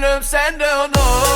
gönlüm sende onu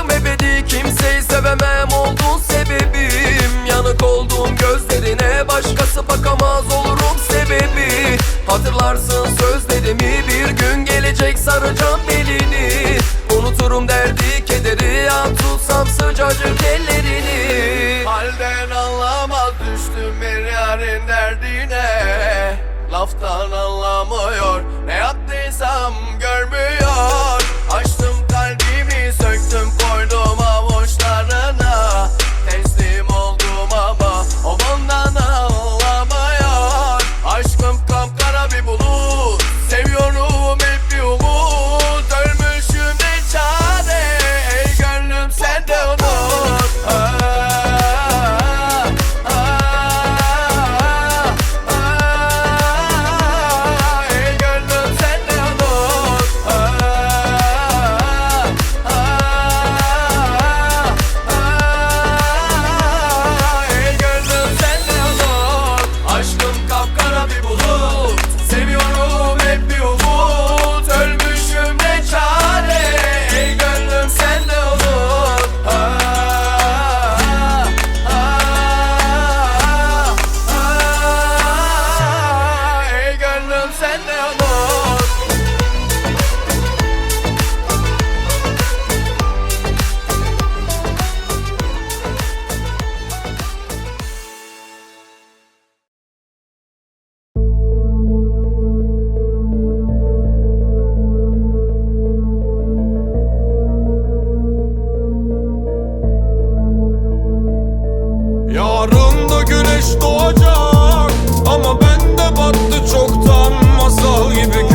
Sevmedi kimseyi sevemem oldun sebebim. Yanık olduğum gözlerine başkası bakamaz olurum sebebi. Hatırlarsın sözlerimi bir gün gelecek saracağım belini Unuturum derdi kederi ya tutsam sıcacık ellerini. Halden anlamaz düştüm bir yarın derdine. Laftan anlamıyor ne yaptıysam görmüyor. güneş doğacak. Ama bende battı çoktan masal gibi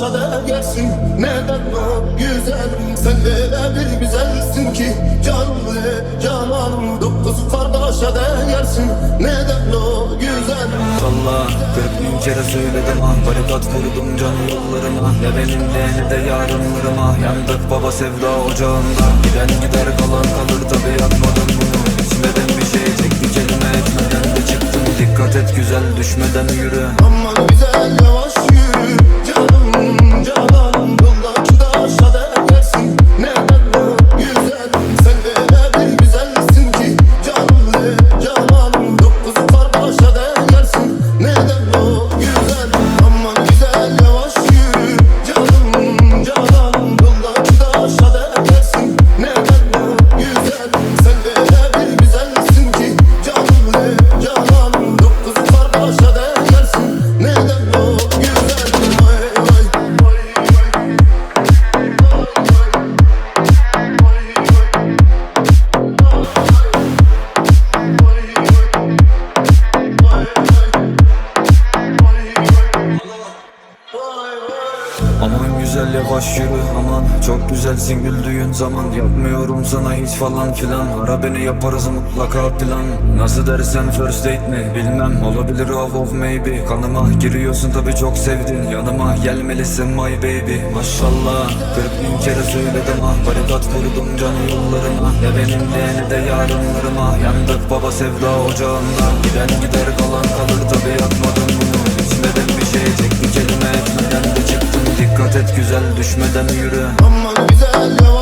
Yaşa da gelsin neden o güzelim Sen de bir güzelsin ki canım ve cananım Dokuzu kardeşe de gelsin neden o güzelim Valla kırk bin kere söyledim ah Barikat vurdum can yollarıma. Ne benimle ne de yarınlarıma. Yandık baba sevda ocağında. Giden gider kalan kalır tabi atmadım bunu. İçmeden bir şey tek bir kelime etmeden de çıktım. Dikkat et güzel düşmeden yürü. Aman güzel yavaş 정전 yavaş yürü aman. Çok güzelsin güldüğün zaman Yapmıyorum sana hiç falan filan. Ara beni yaparız mutlaka plan. Nasıl dersen first date mi bilmem. Olabilir half of maybe. Kanıma giriyorsun tabi çok sevdin. Yanıma gelmelisin my baby. Maşallah Kırk bin kere söyledim ah. Barikat kurdum canı yollarına Ne benimle ne de yarınlarıma. Yandık baba sevda ocağında. Giden gider kalan kalır tabi yapmadım bunu. İçmeden bir şey tek bir kelime. Etmeden de çıktım Dikkat et güzel düşmeden yürü. Aman güzel yavaş